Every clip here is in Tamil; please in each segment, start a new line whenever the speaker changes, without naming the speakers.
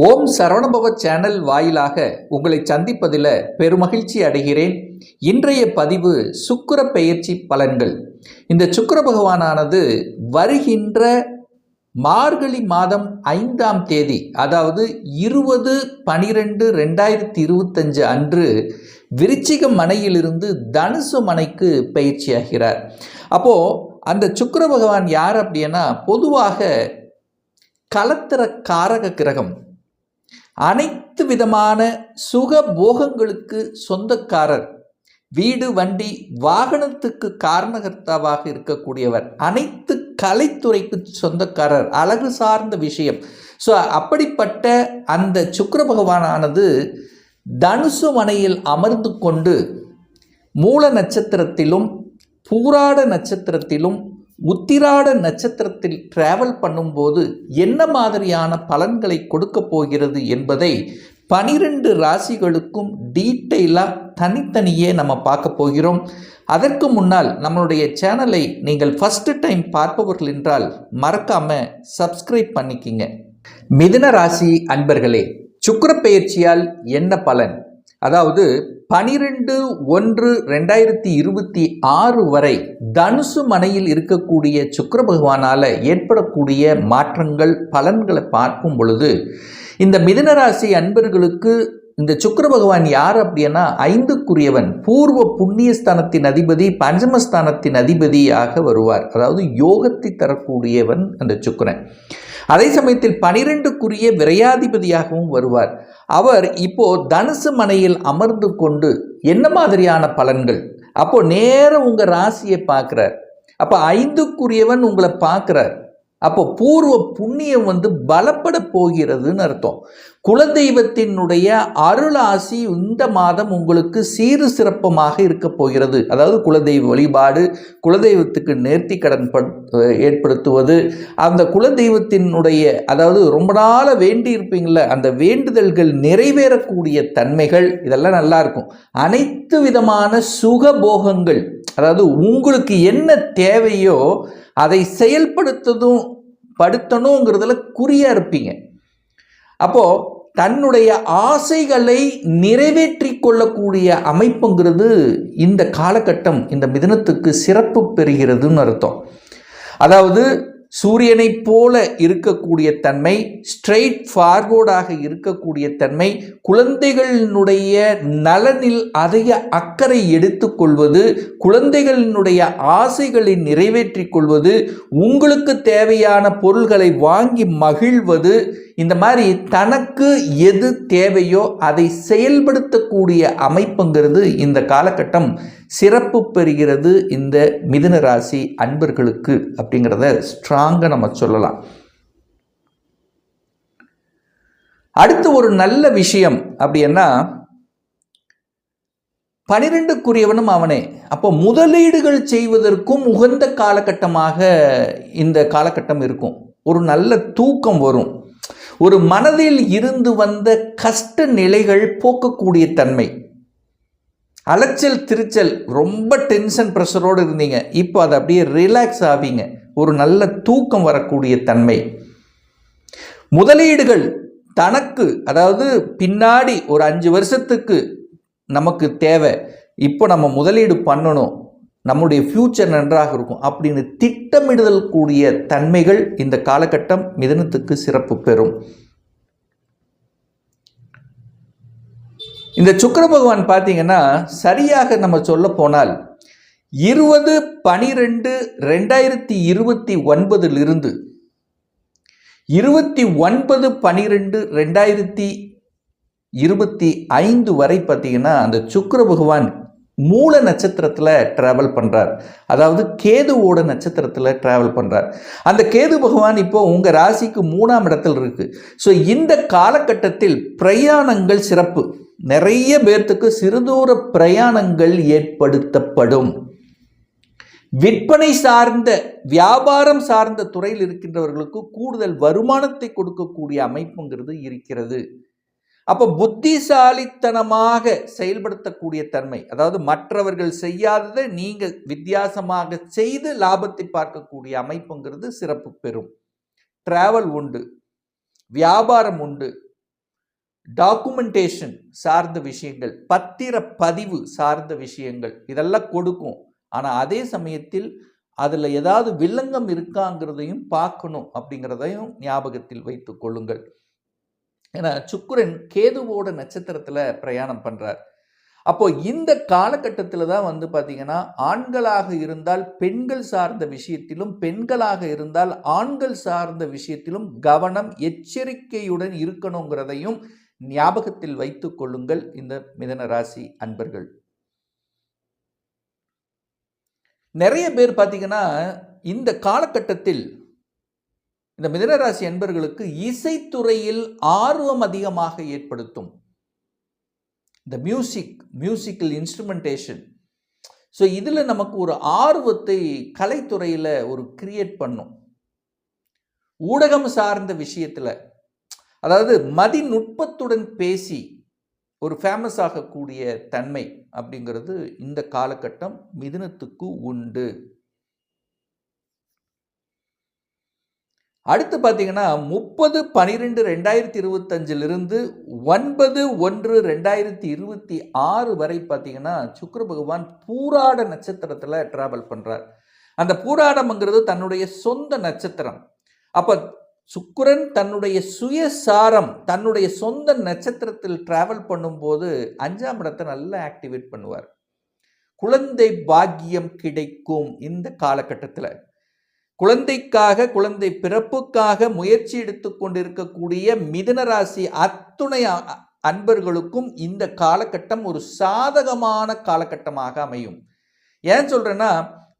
ஓம் சரவணபவ சேனல் வாயிலாக உங்களை சந்திப்பதில் பெருமகிழ்ச்சி அடைகிறேன். இன்றைய பதிவு சுக்கிர பெயர்ச்சி பலன்கள். இந்த சுக்கர பகவானானது வருகின்ற மார்கழி மாதம் ஐந்தாம் தேதி அதாவது இருபது பனிரெண்டு ரெண்டாயிரத்தி இருபத்தஞ்சு அன்று விருச்சிக மனையிலிருந்து தனுசு மனைக்கு பயிற்சியாகிறார் அப்போது அந்த சுக்கர பகவான் யார் அப்படின்னா பொதுவாக கலத்திர காரக கிரகம் அனைத்து விதமான சுக போகங்களுக்கு சொந்தக்காரர். வீடு வண்டி வாகனத்துக்கு காரணகர்த்தாவாக இருக்கக்கூடியவர். அனைத்து கலைத்துறைக்கு சொந்தக்காரர். அழகு சார்ந்த விஷயம். ஸோ அப்படிப்பட்ட அந்த சுக்கர பகவானானது தனுசு மனையில் அமர்ந்து கொண்டு மூல நட்சத்திரத்திலும் பூராட நட்சத்திரத்திலும் உத்திராட நட்சத்திரத்தில் டிராவல் பண்ணும்போது என்ன மாதிரியான பலன்களை கொடுக்க போகிறது என்பதை பனிரெண்டு ராசிகளுக்கும் டீட்டெயிலாக தனித்தனியே நம்ம பார்க்க போகிறோம். அதற்கு முன்னால் நம்மளுடைய சேனலை நீங்கள் ஃபஸ்ட்டு டைம் பார்ப்பவர்கள் என்றால் மறக்காமல் சப்ஸ்கிரைப் பண்ணிக்கிங்க. மிதுன ராசி அன்பர்களே சுக்கிர பயிற்சியால் என்ன பலன்? அதாவது பனிரெண்டு ஒன்று ரெண்டாயிரத்தி இருபத்தி ஆறு வரை தனுசு மனையில் இருக்கக்கூடிய சுக்கர பகவானால் ஏற்படக்கூடிய மாற்றங்கள் பலன்களை பார்க்கும் பொழுது இந்த மிதனராசி அன்பர்களுக்கு இந்த சுக்கர பகவான் யார் அப்படின்னா ஐந்துக்குரியவன். பூர்வ புண்ணியஸ்தானத்தின் அதிபதி பஞ்சமஸ்தானத்தின் அதிபதியாக வருவார். அதாவது யோகத்தை தரக்கூடியவன் அந்த சுக்கரன். அதே சமயத்தில் பனிரெண்டுக்குரிய விரையாதிபதியாகவும் வருவார். அவர் இப்போ தனுசு மனையில் அமர்ந்து கொண்டு என்ன மாதிரியான பலன்கள்? அப்போ நேரம் உங்கள் ராசியை பார்க்குறார். அப்போ ஐந்துக்குரியவன் உங்களை பார்க்குறார். அப்போ பூர்வ புண்ணியம் வந்து பலப்பட போகிறதுன்னு அர்த்தம். குலதெய்வத்தினுடைய அருளாசி இந்த மாதம் உங்களுக்கு சீறு சிறப்பமாக இருக்க போகிறது. அதாவது குலதெய்வ வழிபாடு குலதெய்வத்துக்கு நேர்த்தி கடன் ஏற்படுத்துவது அந்த குலதெய்வத்தினுடைய அதாவது ரொம்ப நாளாக வேண்டி இருப்பீங்கள அந்த வேண்டுதல்கள் நிறைவேறக்கூடிய தன்மைகள் இதெல்லாம் நல்லா இருக்கும். அனைத்து விதமான சுகபோகங்கள் அதாவது உங்களுக்கு என்ன தேவையோ அதை செயல்படுத்ததும் படுத்தணுங்கிறதுல குறியாக இருப்பீங்க. அப்போது தன்னுடைய ஆசைகளை நிறைவேற்றி கொள்ளக்கூடிய அமைப்புங்கிறது இந்த காலகட்டம் இந்த மிதனத்துக்கு சிறப்பு பெறுகிறதுன்னு அர்த்தம். அதாவது சூரியனைப் போல இருக்கக்கூடிய தன்மை ஸ்ட்ரெயிட் ஃபார்வோர்டாக இருக்கக்கூடிய தன்மை குழந்தைகளினுடைய நலனில் அதிக அக்கறை எடுத்துக்கொள்வது குழந்தைகளினுடைய ஆசைகளை நிறைவேற்றி கொள்வது உங்களுக்கு தேவையான பொருள்களை வாங்கி மகிழ்வது இந்த மாதிரி தனக்கு எது தேவையோ அதை செயல்படுத்தக்கூடிய அமைப்புங்கிறது இந்த காலகட்டம் சிறப்பு பெறுகிறது இந்த மிதுன ராசி அன்பர்களுக்கு அப்படிங்கிறத ஸ்ட்ராங்காக நம்ம சொல்லலாம். அடுத்து ஒரு நல்ல விஷயம் அப்படின்னா பனிரெண்டுக்குரியவனும் அவனே. அப்போ முதலீடுகள் செய்வதற்கும் உகந்த காலகட்டமாக இந்த காலகட்டம் இருக்கும். ஒரு நல்ல தூக்கம் வரும். ஒரு மனதில் இருந்து வந்த கஷ்ட நிலைகள் போக்கக்கூடிய தன்மை. அலைச்சல் திருச்சல் ரொம்ப டென்ஷன் ப்ரெஷரோடு இருந்தீங்க. இப்போ அதை அப்படியே ரிலாக்ஸ் ஆவீங்க. ஒரு நல்ல தூக்கம் வரக்கூடிய தன்மை. முதலீடுகள் தனக்கு அதாவது பின்னாடி ஒரு அஞ்சு வருஷத்துக்கு நமக்கு தேவை. இப்போ நம்ம முதலீடு பண்ணணும். நம்முடைய ஃப்யூச்சர் நன்றாக இருக்கும் அப்படின்னு திட்டமிடுதல் கூடிய தன்மைகள் இந்த காலகட்டம் மிதனத்துக்கு சிறப்பு பெறும். இந்த சுக்கர பகவான் பார்த்தீங்கன்னா சரியாக நம்ம சொல்ல போனால் இருபது பனிரெண்டு ரெண்டாயிரத்தி இருபத்தி ஒன்பதிலிருந்து இருபத்தி ஒன்பது பனிரெண்டு ரெண்டாயிரத்தி இருபத்தி ஐந்து வரை பார்த்தீங்கன்னா அந்த சுக்கர பகவான் மூல நட்சத்திரத்தில் ட்ராவல் பண்ணுறார் அதாவது கேதுவோட நட்சத்திரத்தில் ட்ராவல் பண்ணுறார் அந்த கேது பகவான் இப்போ உங்கள் ராசிக்கு மூணாம் இடத்தில் இருக்குது ஸோ இந்த காலகட்டத்தில் பிரயாணங்கள் சிறப்பு. நிறைய பேர்த்துக்கு சிறுதூர பிரயாணங்கள் ஏற்படுத்தப்படும். விற்பனை சார்ந்த வியாபாரம் சார்ந்த துறையில் இருக்கின்றவர்களுக்கு கூடுதல் வருமானத்தை கொடுக்கக்கூடிய அமைப்புங்கிறது இருக்கிறது. அப்போ புத்திசாலித்தனமாக செயல்படுத்தக்கூடிய தன்மை அதாவது மற்றவர்கள் செய்யாததை நீங்கள் வித்தியாசமாக செய்து லாபத்தை பார்க்கக்கூடிய அமைப்புங்கிறது சிறப்பு பெறும். டிராவல் உண்டு வியாபாரம் உண்டு டாக்குமெண்டேஷன் சார்ந்த விஷயங்கள் பத்திர பதிவு சார்ந்த விஷயங்கள் இதெல்லாம் கொடுக்கும். ஆனால் அதே சமயத்தில் அதில் ஏதாவது வில்லங்கம் இருக்காங்கிறதையும் பார்க்கணும் அப்படிங்கிறதையும் ஞாபகத்தில் வைத்து கொள்ளுங்கள். ஏன்னா சுக்குரன் கேதுவோட நட்சத்திரத்தில் பிரயாணம் பண்ணுறார் அப்போ இந்த காலகட்டத்தில் தான் வந்து பார்த்தீங்கன்னா ஆண்களாக இருந்தால் பெண்கள் சார்ந்த விஷயத்திலும் பெண்களாக இருந்தால் ஆண்கள் சார்ந்த விஷயத்திலும் கவனம் எச்சரிக்கையுடன் இருக்கணுங்கிறதையும் ஞாபகத்தில் வைத்துக் கொள்ளுங்கள் இந்த மிதன ராசி அன்பர்கள். நிறைய பேர் பார்த்தீங்கன்னா இந்த காலகட்டத்தில் இந்த மிதனராசி அன்பர்களுக்கு இசைத்துறையில் ஆர்வம் அதிகமாக ஏற்படுத்தும். இந்த மியூசிக் மியூசிக்கல் இன்ஸ்ட்ருமெண்டேஷன் ஸோ இதில் நமக்கு ஒரு ஆர்வத்தை கலைத்துறையில் ஒரு கிரியேட் பண்ணும். ஊடகம் சார்ந்த விஷயத்தில் அதாவது மதிநுட்பத்துடன் பேசி ஒரு ஃபேமஸ் ஆகக்கூடிய தன்மை அப்படிங்கிறது இந்த காலகட்டம் மிதுனத்துக்கு உண்டு. அடுத்து பார்த்தீங்கன்னா முப்பது பனிரெண்டு ரெண்டாயிரத்தி இருபத்தஞ்சிலிருந்து ஒன்பது ஒன்று ரெண்டாயிரத்தி இருபத்தி ஆறு வரை பார்த்தீங்கன்னா சுக்கர பகவான் பூராட நட்சத்திரத்தில் ட்ராவல் பண்ணுறார் அந்த பூராடம்ங்கிறது தன்னுடைய சொந்த நட்சத்திரம். அப்போ சுக்கரன் தன்னுடைய சுயசாரம் தன்னுடைய சொந்த நட்சத்திரத்தில் டிராவல் பண்ணும்போது அஞ்சாம் இடத்தை நல்லா ஆக்டிவேட் பண்ணுவார். குழந்தை பாக்கியம் கிடைக்கும் இந்த காலகட்டத்தில். குழந்தைக்காக குழந்தை பிறப்புக்காக முயற்சி எடுத்து கொண்டிருக்கக்கூடிய மிதன ராசி அத்துணை அன்பர்களுக்கும் இந்த காலகட்டம் ஒரு சாதகமான காலகட்டமாக அமையும். ஏன் சொல்றேன்னா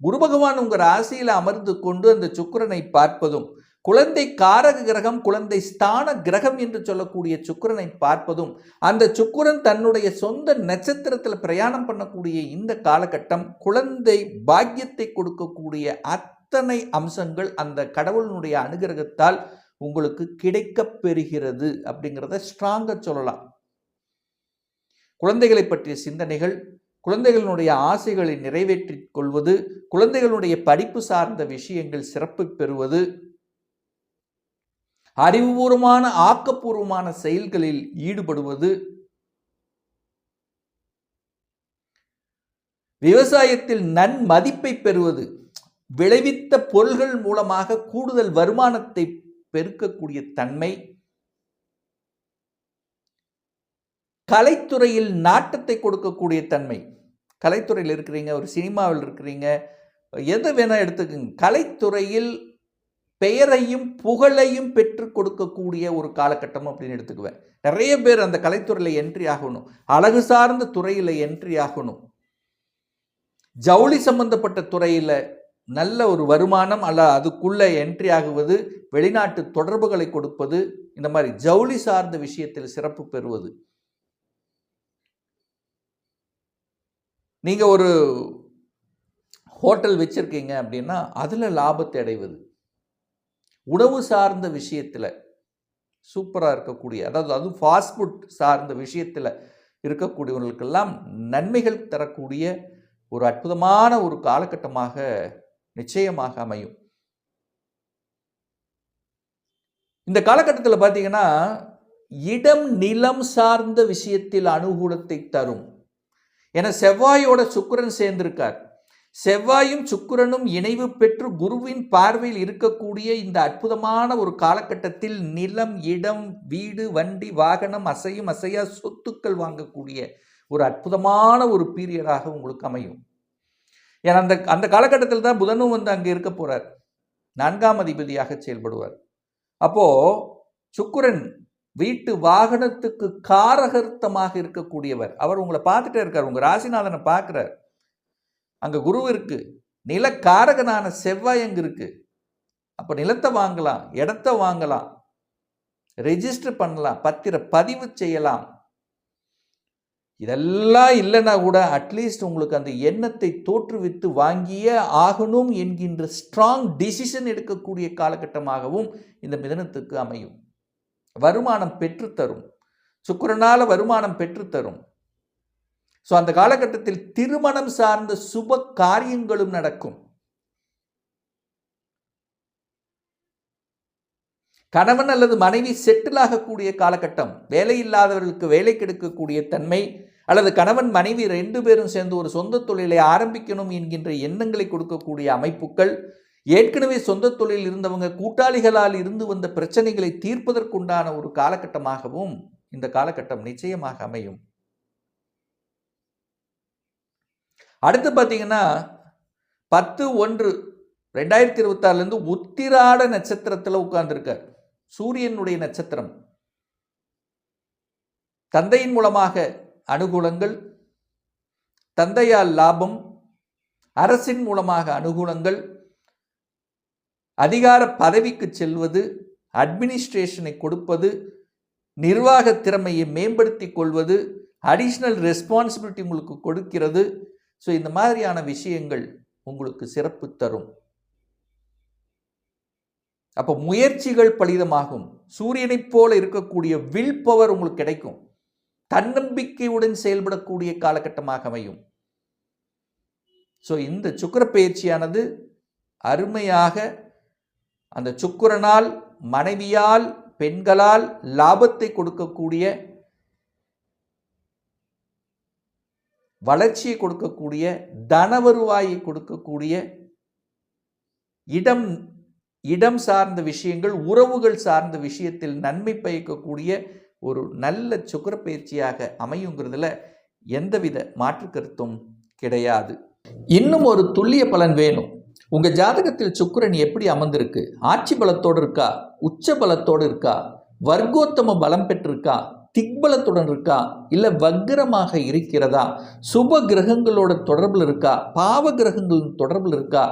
குரு பகவான் உங்கள் ராசியில் அமர்ந்து கொண்டு அந்த சுக்கரனை பார்ப்பதும் குழந்தை காரக கிரகம் குழந்தை ஸ்தான கிரகம் என்று சொல்லக்கூடிய சுக்கரனை பார்ப்பதும் அந்த சுக்கரன் தன்னுடைய சொந்த நட்சத்திரத்தில் பிரயாணம் பண்ணக்கூடிய இந்த காலகட்டம் குழந்தை பாக்கியத்தை கொடுக்கக்கூடிய அத் அத்தனை அம்சங்கள் அந்த கடவுளினுடைய அனுகிரகத்தால் உங்களுக்கு கிடைக்கப் பெறுகிறது அப்படிங்கிறத ஸ்ட்ராங்காக சொல்லலாம். குழந்தைகளை பற்றிய சிந்தனைகள் குழந்தைகளினுடைய ஆசைகளை நிறைவேற்றிக் கொள்வது குழந்தைகளுடைய படிப்பு சார்ந்த விஷயங்கள் சிறப்பு பெறுவது அறிவுபூர்வமான ஆக்கப்பூர்வமான செயல்களில் ஈடுபடுவது விவசாயத்தில் நன்மதிப்பை பெறுவது விளைவித்த பொருள்கள் மூலமாக கூடுதல் வருமானத்தை பெருக்கக்கூடிய தன்மை. கலைத்துறையில் நாட்டத்தை கொடுக்கக்கூடிய தன்மை. கலைத்துறையில் இருக்கிறீங்க ஒரு சினிமாவில் இருக்கிறீங்க எதை வேணால் எடுத்துக்கோங்க. கலைத்துறையில் பெயரையும் புகழையும் பெற்று கொடுக்கக்கூடிய ஒரு காலகட்டம் அப்படின்னு எடுத்துக்குவேன். நிறைய பேர் அந்த கலைத்துறையில் என்ட்ரி ஆகணும். அழகு சார்ந்த துறையில் என்ட்ரி ஆகணும். ஜவுளி சம்பந்தப்பட்ட துறையில் நல்ல ஒரு வருமானம் அல்ல அதுக்குள்ளே என்ட்ரி ஆகுவது வெளிநாட்டு தொடர்புகளை கொடுப்பது இந்த மாதிரி ஜவுளி சார்ந்த விஷயத்தில் சிறப்பு பெறுவது. நீங்கள் ஒரு ஹோட்டல் வச்சுருக்கீங்க அப்படின்னா அதில் லாபத்தை அடைவது. உணவு சார்ந்த விஷயத்தில் சூப்பராக இருக்கக்கூடிய அதாவது அதுவும் ஃபாஸ்ட் ஃபுட் சார்ந்த விஷயத்தில் இருக்கக்கூடியவர்களுக்கெல்லாம் நன்மைகள் தரக்கூடிய ஒரு அற்புதமான ஒரு காலகட்டமாக நிச்சயமாக அமையும். இந்த காலகட்டத்தில் பார்த்தீங்கன்னா இடம் நிலம் சார்ந்த விஷயத்தில் அனுகூலத்தை தரும். என செவ்வாயோட சுக்கரன் சேர்ந்திருக்கார். செவ்வாயும் சுக்கிரனும் இணைவு பெற்று குருவின் பார்வையில் இருக்கக்கூடிய இந்த அற்புதமான ஒரு காலகட்டத்தில் நிலம் இடம் வீடு வண்டி வாகனம் அசையும் அசையா சொத்துக்கள் வாங்கக்கூடிய ஒரு அற்புதமான ஒரு பீரியடாக உங்களுக்கு அமையும். ஏன்னா அந்த அந்த காலகட்டத்தில் தான் புதனும் வந்து அங்கே இருக்க போகிறார் நான்காம் அதிபதியாக செயல்படுவார். அப்போது சுக்குரன் வீட்டு வாகனத்துக்கு காரகர்த்தமாக இருக்கக்கூடியவர். அவர் உங்களை பார்த்துட்டே இருக்கார். உங்கள் ராசிநாதனை பார்க்குறார். அங்கே குரு இருக்குது நிலக்காரகனான செவ்வாய் அங்கே இருக்குது அப்போ நிலத்தை வாங்கலாம் இடத்த வாங்கலாம் ரெஜிஸ்டர் பண்ணலாம் பத்திர பதிவு செய்யலாம். இதெல்லாம் இல்லைன்னா கூட அட்லீஸ்ட் உங்களுக்கு அந்த எண்ணத்தை தோற்றுவித்து வாங்கியே ஆகணும் என்கின்ற ஸ்ட்ராங் டிசிஷன் எடுக்கக்கூடிய காலகட்டமாகவும் இந்த மிதனத்துக்கு அமையும். வருமானம் பெற்றுத்தரும். சுக்கரனால் வருமானம் பெற்றுத்தரும். ஸோ அந்த காலகட்டத்தில் திருமணம் சார்ந்த சுப காரியங்களும் நடக்கும். கணவன் அல்லது மனைவி செட்டில் ஆகக்கூடிய காலகட்டம் வேலை இல்லாதவர்களுக்கு வேலை கெடுக்கக்கூடிய தன்மை அல்லது கணவன் மனைவி ரெண்டு பேரும் சேர்ந்து ஒரு சொந்த தொழிலை ஆரம்பிக்கணும் என்கின்ற எண்ணங்களை கொடுக்கக்கூடிய அமைப்புகள் ஏற்கனவே சொந்த தொழில் இருந்தவங்க கூட்டாளிகளால் இருந்து வந்த பிரச்சனைகளை தீர்ப்பதற்குண்டான ஒரு காலகட்டமாகவும் இந்த காலகட்டம் நிச்சயமாக அமையும். அடுத்து பார்த்தீங்கன்னா பத்து ஒன்று ரெண்டாயிரத்தி இருபத்தாறுலேருந்து உத்திராட நட்சத்திரத்தில் உட்கார்ந்துருக்கார். சூரியனுடைய நட்சத்திரம். தந்தையின் மூலமாக அனுகூலங்கள் தந்தையால் லாபம் அரசின் மூலமாக அனுகூலங்கள் அதிகார பதவிக்கு செல்வது அட்மினிஸ்ட்ரேஷனை கொடுப்பது நிர்வாக திறமையை மேம்படுத்தி கொள்வது அடிஷ்னல் ரெஸ்பான்சிபிலிட்டி உங்களுக்கு கொடுக்கிறது. ஸோ இந்த மாதிரியான விஷயங்கள் உங்களுக்கு சிறப்பு தரும். அப்போ முயற்சிகள் பலிதமாகும். சூரியனைப் போல இருக்கக்கூடிய வில் பவர் உங்களுக்கு கிடைக்கும். தன்னம்பிக்கையுடன் செயல்படக்கூடிய காலகட்டமாக அமையும். ஸோ இந்த சுக்கர பயிற்சியானது அருமையாக அந்த சுக்கரனால் மனைவியால் பெண்களால் லாபத்தை கொடுக்கக்கூடிய வளர்ச்சியை கொடுக்கக்கூடிய தன வருவாயை கொடுக்கக்கூடிய இடம் இடம் சார்ந்த விஷயங்கள் உறவுகள் சார்ந்த விஷயத்தில் நன்மை பயக்கக்கூடிய ஒரு நல்ல சுக்கர பயிற்சியாக அமையுங்கிறதுல எந்தவித மாற்று கருத்தும் கிடையாது. இன்னும் ஒரு துல்லிய பலன் வேணும். உங்கள் ஜாதகத்தில் சுக்கிரன் எப்படி அமர்ந்திருக்கு? ஆட்சி பலத்தோடு இருக்கா? உச்ச பலத்தோடு இருக்கா? வர்க்கோத்தம பலம் பெற்றிருக்கா? திக்பலத்துடன் இருக்கா? இல்லை வக்ரமாக இருக்கிறதா? சுப கிரகங்களோட தொடர்பில் இருக்கா? பாவ கிரகங்களின் தொடர்பில் இருக்கா?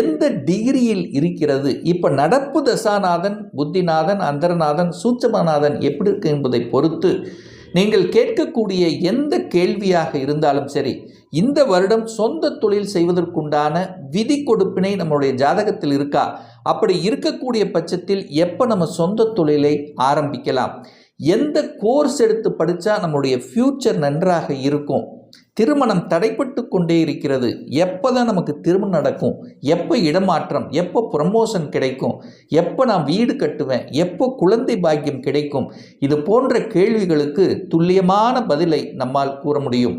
எந்த டிகிரியில் இருக்கிறது? இப்போ நடப்பு தசாநாதன் புத்திநாதன் அந்தரநாதன் சூட்சமநாதன் எப்படி இருக்கு என்பதை பொறுத்து நீங்கள் கேட்கக்கூடிய எந்த கேள்வியாக இருந்தாலும் சரி இந்த வருடம் சொந்த தொழில் செய்வதற்குண்டான விதி கொடுப்பினை நம்மளுடைய ஜாதகத்தில் இருக்கா? அப்படி இருக்கக்கூடிய பட்சத்தில் எப்போ நம்ம சொந்த தொழிலை ஆரம்பிக்கலாம்? எந்த கோர்ஸ் எடுத்து படித்தா நம்மளுடைய ஃப்யூச்சர் நன்றாக இருக்கும்? திருமணம் தடைப்பட்டு கொண்டே இருக்கிறது. எப்போ தான் நமக்கு திருமணம் நடக்கும்? எப்போ இடமாற்றம்? எப்போ ப்ரமோஷன் கிடைக்கும்? எப்போ நான் வீடு கட்டுவேன்? எப்போ குழந்தை பாக்கியம் கிடைக்கும்? இது போன்ற கேள்விகளுக்கு துல்லியமான பதிலை நம்மால் கூற முடியும்.